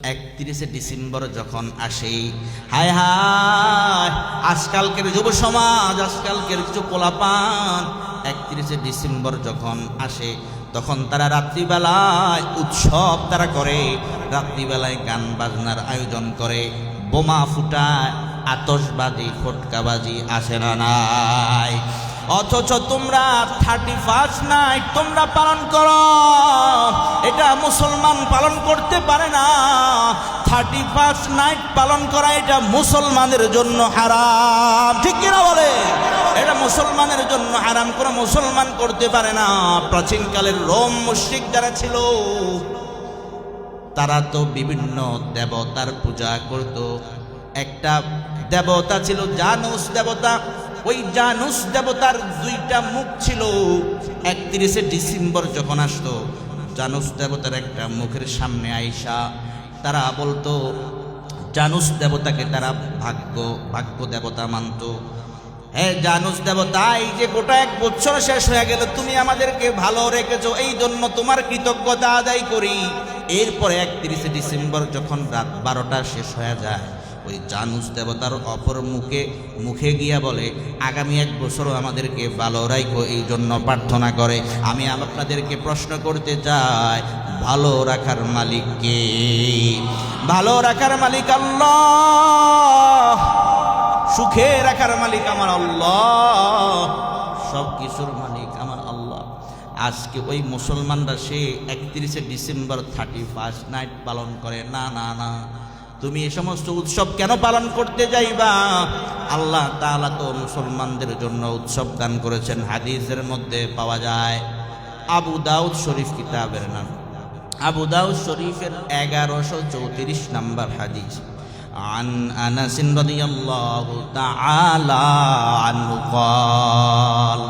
একত্রিশে ডিসেম্বর যখন আসে, হায় হায়, আজকালকের যুব সমাজ, আজকালকের কিছু পোলাপান। একত্রিশে ডিসেম্বর যখন আসে, তখন তারা রাত্রিবেলায় উৎসব তারা করে, রাত্রিবেলায় গান বাজনার আয়োজন করে, বোমা ফুটায় আতসবাজি ফটকাবাজি আসে না নাই। অথচ তোমরা থার্টি ফার্স্ট নাইট তোমরা পালন করো। এটা মুসলমান পালন করতে পারে না। থার্টি ফার্স্ট নাইট পালন করা এটা মুসলমানের জন্য হারাম। ঠিক কিনা বলে? এটা মুসলমানের জন্য হারাম। করে মুসলমান করতে পারে না। প্রাচীনকালের রোম মুশ্রিক যারা ছিল, তারা তো বিভিন্ন দেবতার পূজা করত। একটা দেবতা ছিল জানুস দেবতা। ওই জানুস দেবতার দুইটা মুখ ছিল। একত্রিশে ডিসেম্বর যখন আসতো, জানুস দেবতার একটা মুখের সামনে আইসা তারা বলতো, জানুস দেবতাকে তারা ভাগ্য ভাগ্য দেবতা মানতো। হ্যাঁ জানুস দেবতা, এই যে গোটা এক বছর শেষ হয়ে গেল, তুমি আমাদেরকে ভালো রেখেছো, এই জন্য তোমার কৃতজ্ঞতা আদায় করি। এরপরে একত্রিশে ডিসেম্বর যখন রাত বারোটা শেষ হয়ে যায় ওই জানুস দেবতার অপর মুখে মুখে গিয়া বলে, আগামী এক বছর আমাদেরকে ভালো রাখো এই জন্য প্রার্থনা করে। আমি আপনাদেরকে প্রশ্ন করতে চাই, ভালো রাখার মালিক কে? ভালো রাখার মালিক আল্লাহ, সুখে রাখার মালিক আমার আল্লাহ, সব কিছুর মালিক আমার আল্লাহ। আজকে ওই মুসলমানরা সে একত্রিশে ডিসেম্বর থার্টি ফার্স্ট নাইট পালন করে। না না না। তুমি এ সমস্ত উৎসব কেন পালন করতে যাইবা আল্লাহ তাআলা তো মুসলমানদের জন্য উৎসব দান করেছেন হাদিসের মধ্যে পাওয়া যায় আবু দাউদ শরীফ কিতাবের নাম আবু দাউদ শরীফের এগারোশো চৌত্রিশ নম্বর হাদিস عن أنس رضي الله تعالى عنه قال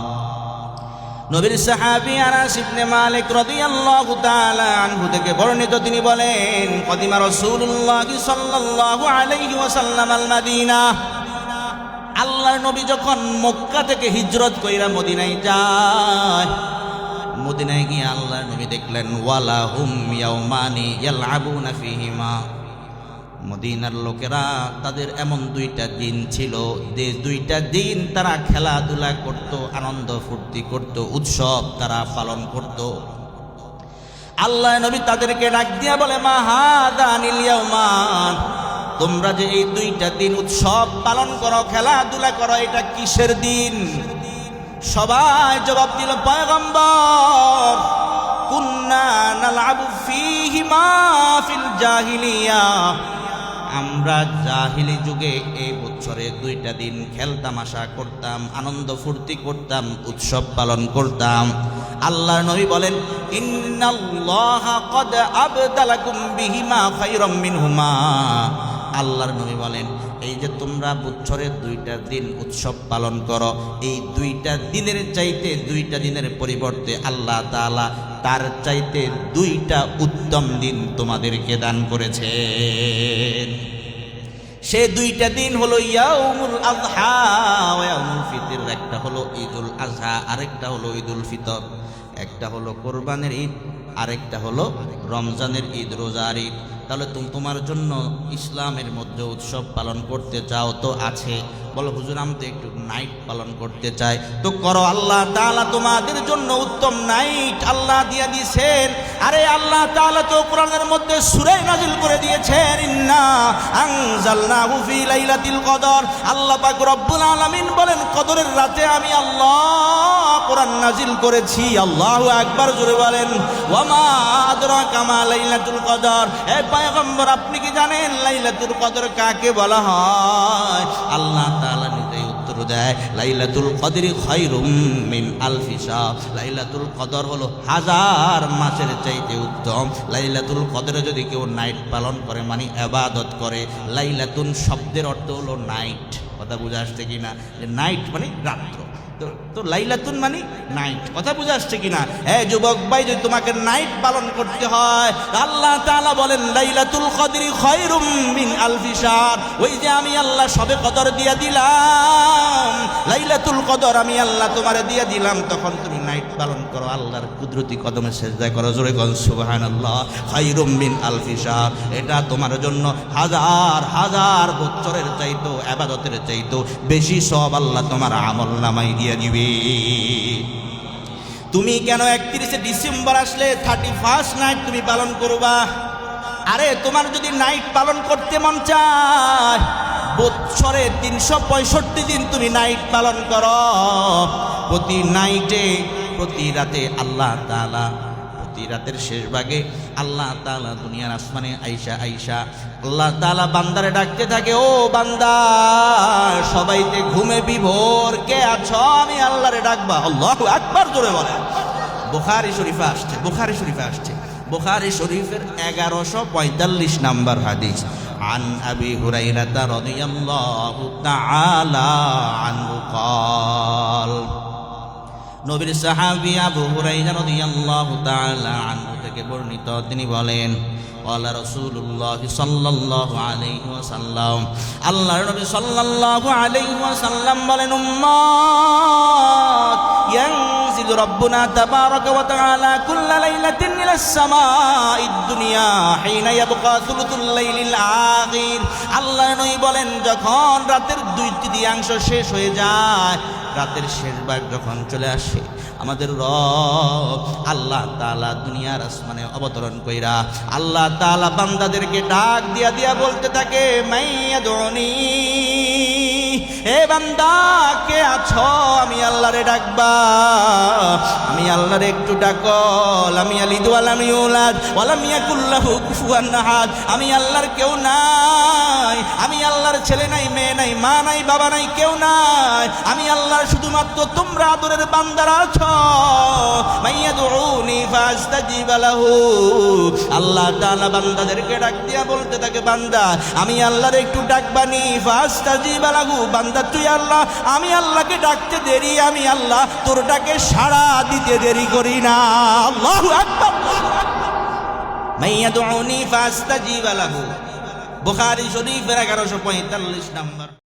নবীর সাহাবী আনাস ইবনে মালিক রাদিয়াল্লাহু তাআলা আনহু থেকে বর্ণিত, তিনি বলেন, কদিমা রাসূলুল্লাহ সাল্লাল্লাহু আলাইহি ওয়াসাল্লাম আল মাদিনা আল্লাহর নবী যখন মক্কা থেকে হিজরত কইরা মদিনায় যায়, মদিনায় গিয়ে আল্লাহর নবী দেখলেন, ওয়ালা হুম ইয়াউমানি ইয়ালআবুনা ফীহিমা। মদিনার লোকেরা তাদের এমন দুইটা দিন ছিল। যে দুইটা দিন তারা খেলাধুলা করত, আনন্দ ফুর্তি করত, উৎসব তারা পালন করত। আল্লাহ নবী তাদেরকে ডাক দিয়া বলে মাহাদানিলিয়ামান তোমরা যে এই দুইটা দিন উৎসব পালন করো, খেলাধুলা করো, এটা কিসের দিন? সবাই জবাব দিল, পয়গম্বর, কুন্না নালআবু ফীহিমা ফিল জাহিলিয়া। আমরা জাহিলি যুগে এই বছরে দুইটা দিন খেলতামাশা করতাম, আনন্দ ফুর্তি করতাম, উৎসব পালন করতাম। আল্লাহর নবী বলেন আল্লাহর নবী বলেন, এই যে তোমরা বছরের দুইটা দিন উৎসব পালন করো, এই দুইটা দিনের চাইতে দুইটা দিনের পরিবর্তে আল্লাহ তাআলা তার চাইতে দুইটা উত্তম দিন তোমাদেরকে দান করেছে। সে দুইটা দিন হলো ইয়াউমুল আজহা ইয়াউমুল ফিতর, একটা হলো ঈদুল আজহা আরেকটা হলো ঈদুল ফিতর। একটা হলো কোরবানের ঈদ, আরেকটা হলো রমজানের ঈদ, রোজার ঈদ। তাহলে তুমি তোমার জন্য ইসলামের মধ্যে উৎসব পালন করতে চাও তো আছে। বলো, হুজুর, আমি তো একটু নাইট পালন করতে চাই। তো করো, আল্লাহ তাআলা তোমাদের জন্য উত্তম নাইট আল্লাহ দিয়ে দিয়েছেন। আরে আল্লাহ তাআলা তো কোরআনের মধ্যে সূরা নাজিল করে দিয়েছেন। ইন্না আনজালনাহু ফি লাইলাতিল কদর। আল্লাহ পাক রব্বুল আলামিন বলেন, কদরের রাতে আমি আল্লাহ কোরআন নাজিল করেছি, আল্লাহু আকবার জোরে বলেন, ওয়ামা আদরাকা মা লাইলাতুল কদর। পয়গম্বর, আপনি কি জানেন লাইলাতুল কদর কাকে বলা হয়? আল্লাহ তাআলা নিজেই উত্তর দেয়, লাইলাতুল কদরি খায়রুম মিন আলফি শাহ। লাইলাতুল কদর হলো হাজার মাসের চাইতে উত্তম। লাইলাতুল কদরে যদি কেউ নাইট পালন করে মানে ইবাদত করে, লাইলাতুন শব্দের অর্থ হলো নাইট। কথা বুঝে আসছে কিনা? যে নাইট মানে রাত্র। তো- লাইলাতুন মানে নাইট কথা বুঝে আসছে কিনা? হ্যাঁ যুবক ভাই, যদি তোমাকে নাইট পালন করতে হয় আল্লাহ তাআলা বলেন, লাইলাতুল কদরি খয়রুম মিন আলফি শাহর ওই যে আমি আল্লাহ সবে কদর দিয়া দিলাম, লাইলাতুল কদর আমি আল্লাহ তোমারে দিয়া দিলাম, তখন তুমি নাইট পালন করো। আল্লাহর কুদরতি কদমে সেজদা করো। জোরে গন সুবহানাল্লাহ, খয়রুম মিন আলফি শাহর এটা তোমার জন্য হাজার হাজার বছরের চাইতো আবাদতের চাইতো বেশি সব আল্লাহ তোমার আমল নামাই দিয়ে দিবে তুমি কেন একত্রিশে ডিসেম্বর আসলে থার্টি ফার্স্ট নাইট তুমি পালন করবা? আরে, তোমার যদি নাইট পালন করতে মন চায়, বৎসরে তিনশো পঁয়ষট্টি দিন তুমি নাইট পালন করো। প্রতি নাইটে প্রতি রাতে আল্লাহ তাআলা প্রতি রাতের শেষ ভাগে আল্লাহ তাআলা দুনিয়ার আসমানে আইসা আইসা আল্লাহ তাআলা বান্দারে ডাকতে থাকে ও বান্দা সবাইতে ঘুমে বিভোর কে আছো আমি আল্লাহরে ডাকবা আল্লাহু আকবার জোরে বলে বুখারী শরীফে আসছে বুখারী শরীফে আসছে বুখারী শরীফের এগারোশো পঁয়তাল্লিশ নাম্বার হাদিস عن أبي هريرة رضي الله تعالى عنه قال নবীর সাহাবি আবু হুরাইরা রাদিয়াল্লাহু তাআলা আনহু থেকে বর্ণিত, তিনি বলেন ওয়ালা রাসূলুল্লাহ সাল্লাল্লাহু আলাইহি ওয়াসাল্লাম। আল্লাহর নবী সাল্লাল্লাহু আলাইহি ওয়াসাল্লাম বলেন, উম্মাত ইয়ানজিলু রাব্বুনা তাবারাকা ওয়া তাআলা কুল্লা লাইলাতিন ইলাস সামাঈদ দুনিয়া হিনা ইয়াবকা সুলুতুল লাইলিল আল্লাহ নবী বলেন, যখন রাতের দুই তৃতীয়াংশ শেষ হয়ে যায় রাতের শেষ ভাগ যখন চলে আসে, আমাদের রব আল্লাহ তালা দুনিয়ার আসমানে অবতরণ কইরা আল্লাহ তালা বান্দাদেরকে ডাক দিয়া দিয়া বলতে থাকে, মাইয়াদুনি হে বান্দা, কে আছো? আমি আল্লাহরে ডাকবা। আমি আল্লাহরে একটু ডাকল আমি আলি আলিদ ওয়ালাম ইউলাদ ওয়ালাম ইয়াকুল্লাহু কুফুয়ান আহাদ। আমি আল্লাহর কেউ নাই। আমি আল্লাহর ছেলে নাই, মেয়ে নাই, মা নাই, বাবা নাই, কেউ নাই। আমি আল্লাহর শুধুমাত্র তোমরা আদরের বান্দারা আছো। মাইয়াদুনি ফাস্তাজিব লাহু। আল্লাহ তাআলা বান্দাদেরকে ডাক দিয়া বলতে থাকে, বান্দা, আমি আল্লাহর একটু ডাকবানি ফাস্তাজিব লাহু, বান্দা। তুই আল্লাহ, আমি আল্লাহকে ডাকতে দেরি, আমি আল্লাহ তোর ডাকে সাড়া দিতে দেরি করি না। আল্লাহু আকবার। মাইয়াদুনি ফাস্তাজিব লাহু। বুখারী শরীফের 1145 নম্বর।